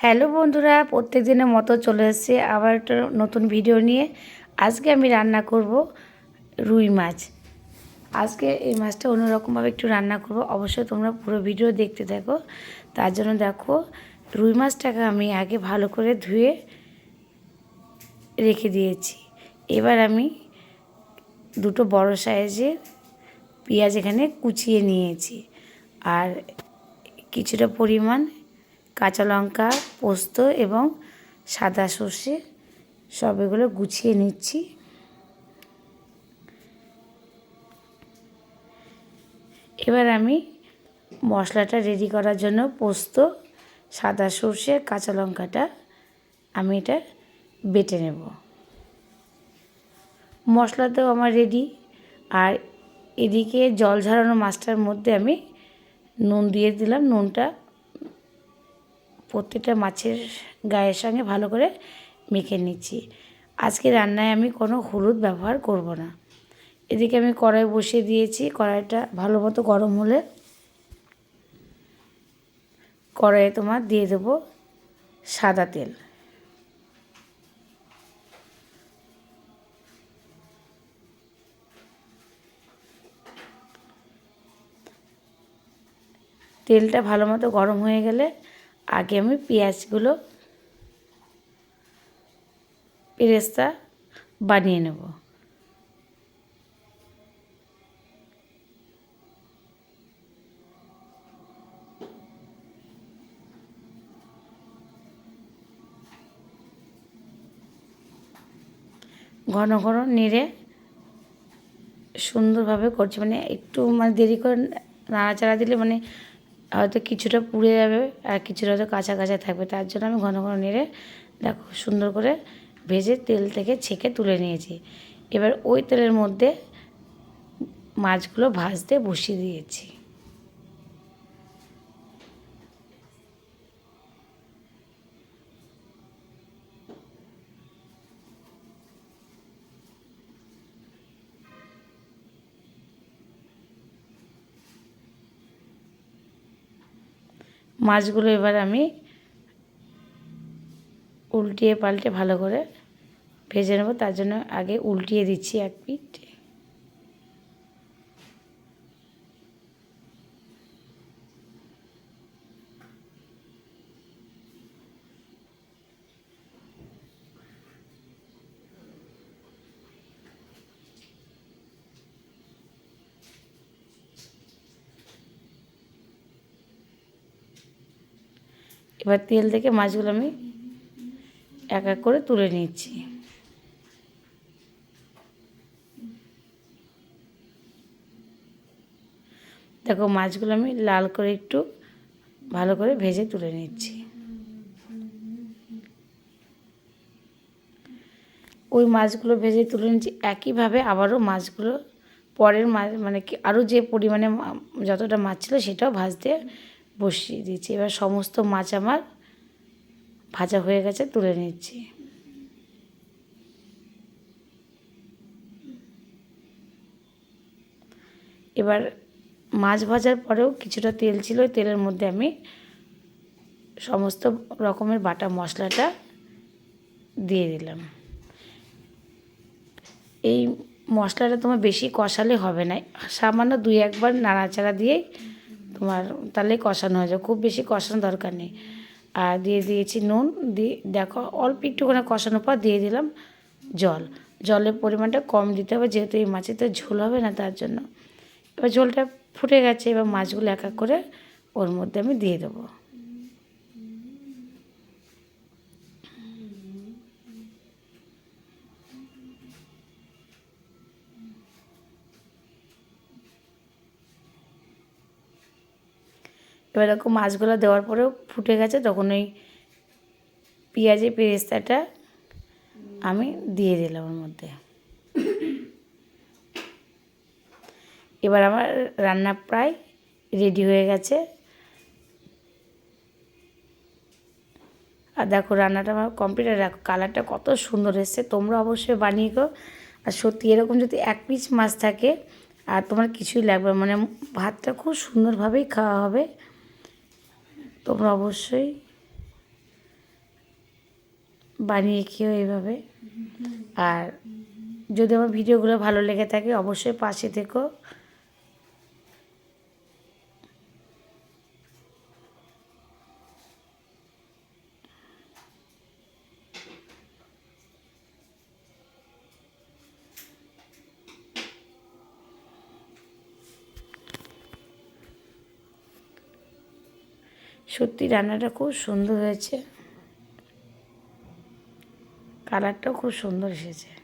Hello বন্ধুরা, প্রত্যেক দিনের মতো চলে এসেছে আবার একটা নতুন ভিডিও নিয়ে। আজকে আমি রান্না করব রুই মাছ। আজকে এই মাছটা অন্যরকমভাবে একটু রান্না করব। অবশ্যই তোমরা পুরো ভিডিও দেখতে থাকো। তার জন্য দেখো, রুই মাছটাকে আমি আগে ভালো করে ধুয়ে রেখে দিয়েছি। এবার আমি দুটো বড় সাইজের পেঁয়াজ এখানে কুচিয়ে নিয়েছি। আর কিছুটা পরিমাণ কাঁচা লঙ্কা, পোস্ত এবং সাদা সর্ষে সব এগুলো গুছিয়ে নিচ্ছি। এবার আমি মশলাটা রেডি করার জন্য পোস্ত, সাদা সর্ষে, কাঁচা লঙ্কাটা আমি এটা বেটে নেব। মশলাতেও আমার রেডি আর এদিকে জল ঝরানো মাছটার মধ্যে আমি নুন দিয়ে দিলাম। নুনটা প্রত্যেকটা মাছের গায়ের সঙ্গে ভালো করে মেখে নিচ্ছি। আজকে রান্নায় আমি কোনো হলুদ ব্যবহার করব না। এদিকে আমি কড়াই বসিয়ে দিয়েছি, কড়াইটা ভালো মতো গরম হলে কড়াইয়ে তোমার দিয়ে দেবো সাদা তেল। তেলটা ভালো মতো গরম হয়ে গেলে আগে আমি পেঁয়াজগুলো পেরেস্তা বানিয়ে নেব। ঘন ঘন নেড়ে সুন্দরভাবে করছি মানে একটু মানে দেরি করে নাড়াচাড়া দিলে মানে হয়তো কিছুটা পুড়ে যাবে আর কিছুটা হয়তো কাঁচা কাঁচা থাকবে। তার জন্য আমি ঘন ঘন নেড়ে দেখো সুন্দর করে ভেজে তেল থেকে ছেঁকে তুলে নিয়েছি। এবার ওই তেলের মধ্যে মাছগুলো ভাজতে বসিয়ে দিয়েছি। মাছগুলো এবার আমি উল্টিয়ে পাল্টে ভালো করে ভেজে নেব। তার জন্য আগে উল্টিয়ে দিচ্ছি এক পিঠ। এবার তেল থেকে মাছগুলো আমি এক এক করে তুলে নিচ্ছি। দেখো মাছগুলো আমি লাল করে একটু ভালো করে ভেজে তুলে নিচ্ছি। ওই মাছগুলো ভেজে তুলে নিচ্ছি, একইভাবে আবারও মাছগুলো পরের মাছ মানে কি আরও যে পরিমাণে যতটা মাছ ছিল সেটাও ভাজতে বসিয়ে দিয়েছি। এবার সমস্ত মাছ আমার ভাজা হয়ে গেছে, তুলে নিচ্ছি। এবার মাছ ভাজার পরেও কিছুটা তেল ছিল তেলের মধ্যে আমি সমস্ত রকমের বাটা মশলাটা দিয়ে দিলাম। এই মশলাটা তোমার বেশি কষালে হবে না। সামান্য দুই একবার নাড়াচাড়া দিয়েই তোমার তাহলে কষানো হয়ে যাবে। খুব বেশি কষানো দরকার নেই। আর দিয়ে দিয়েছি নুন, দিয়ে দেখো, অল্প একটুখানি কষানোর পর দিয়ে দিলাম জল। জলের পরিমাণটা কম দিতে হবে, যেহেতু এই মাছে তো ঝোল হবে না তার জন্য। এবার ঝোলটা ফুটে গেছে, এবার মাছগুলো এক এক করে ওর মধ্যে আমি দিয়ে দেবো। এবার এরকম মাছগুলো দেওয়ার পরেও ফুটে গেছে, তখন ওই পেঁয়াজের পেরেস্তাটা আমি দিয়ে দিলাম ওর মধ্যে। এবার আমার রান্না প্রায় রেডি হয়ে গেছে। আর দেখো রান্নাটা আমার কমপ্লিট দেখো কালারটা কত সুন্দর এসছে, তোমরা অবশ্যই বানিয়ে গো। আর সত্যি এরকম যদি এক পিস মাছ থাকে, আর তোমার কিছুই লাগবে মানে ভাতটা খুব সুন্দরভাবেই খাওয়া হবে। তোমরা অবশ্যই বানিয়ে খেও এইভাবে। আর যদি আমার ভিডিওগুলো ভালো লেগে থাকে, অবশ্যই পাশে থেকো। সত্যি রান্নাটা খুব সুন্দর হয়েছে। কালারটাও খুব সুন্দর এসেছে।